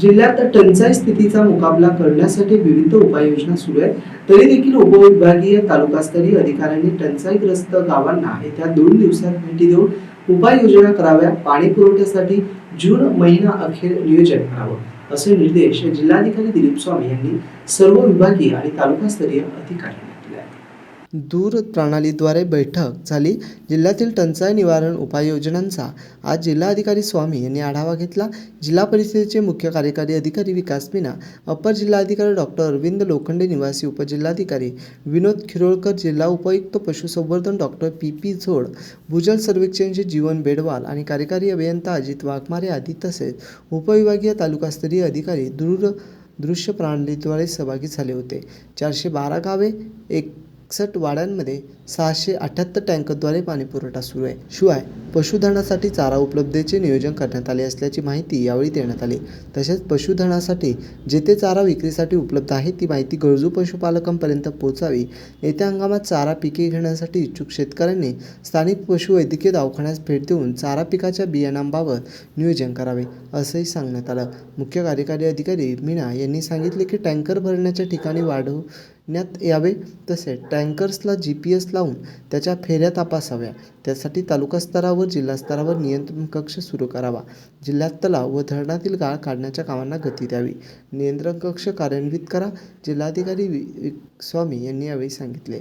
जिल्ह्यात टंचाई स्थितीचा मुकाबला करण्यासाठी विविध उपाययोजना सुरू आहेत. तरी देखील उपविभागीय तालुकास्तरीय अधिकाऱ्यांनी टंचाईग्रस्त गावांना येत्या दोन दिवसात भेटी देऊन उपाययोजना कराव्या पाणी पुरवठ्यासाठी जून महिना अखेर नियोजन करावं असे निर्देश जिल्हाधिकारी दिलीप स्वामी यांनी सर्व विभागीय आणि तालुकास्तरीय अधिकाऱ्यांना दूरप्रणालीद्वारे दूर प्रणालीद्वारे बैठक झाली. जिल्ह्यातील टंचाई निवारण उपाययोजनांचा आज जिल्हाधिकारी स्वामी यांनी आढावा घेतला. जिल्हा परिषदेचे मुख्य कार्यकारी अधिकारी विकास मीना अपर जिल्हाधिकारी डॉक्टर अरविंद लोखंडे निवासी उपजिल्हाधिकारी विनोद खिरोळकर जिल्हा उपायुक्त पशुसंवर्धन डॉक्टर पी पी झोड भूजल सर्वेक्षणचे जीवन बेडवाल आणि कार्यकारी अभियंता अजित वाघमारे आदी तसेच उपविभागीय तालुकास्तरीय अधिकारी दूर दृश्य प्रणालीद्वारे सहभागी झाले होते. चारशे बारा गावे एक एकसष्ट वाड्यांमध्ये सहाशे अठ्ठ्याहत्तर टँकरद्वारे पाणीपुरवठा सुरू आहे. शिवाय पशुधनासाठी चारा उपलब्धतेचे नियोजन करण्यात आले असल्याची माहिती यावेळी देण्यात आली. तसेच पशुधनासाठी जेथे चारा विक्रीसाठी उपलब्ध आहे ती माहिती गरजू पशुपालकांपर्यंत पोहोचावी. येत्या हंगामात चारा पिके घेण्यासाठी इच्छुक शेतकऱ्यांनी स्थानिक पशुवैद्यकीय दवाखान्यास भेट देऊन चारा पिकाच्या बियाणांबाबत नियोजन करावे असंही सांगण्यात आलं. मुख्य कार्यकारी अधिकारी मीना यांनी सांगितले की टँकर भरण्याच्या ठिकाणी वाढवण्यात यावे. तसेच टँकर्सला जी पी एस लावून त्याच्या फेऱ्या तपासाव्या. त्यासाठी तालुका स्तरावर जिल्हा स्तरावर नियंत्रण कक्ष सुरू करावा. जिल्ह्यात तलाव व धरणातील गाळ काढण्याच्या कामांना गती द्यावी. नियंत्रण कक्ष कार्यान्वित करा जिल्हाधिकारी वि- स्वामी यांनी यावेळी सांगितले.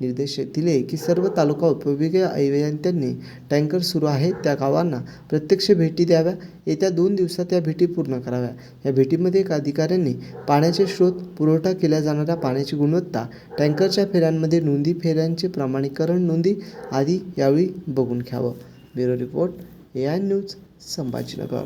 निर्देश दिले की सर्व तालुका उपविभागीय अभियंत्यांनी टँकर सुरू आहेत त्या गावांना प्रत्यक्ष भेटी द्याव्या. येत्या दोन दिवसात या भेटी पूर्ण कराव्या. या भेटीमध्ये एका अधिकाऱ्यांनी पाण्याचे स्रोत पुरवठा केल्या जाणाऱ्या पाण्याची गुणवत्ता टँकरच्या फेऱ्यांमध्ये नोंदी फेऱ्यांचे प्रमाणीकरण नोंदी आदी यावेळी बघून घ्यावं. Bureau report A I news Sambhajinagar.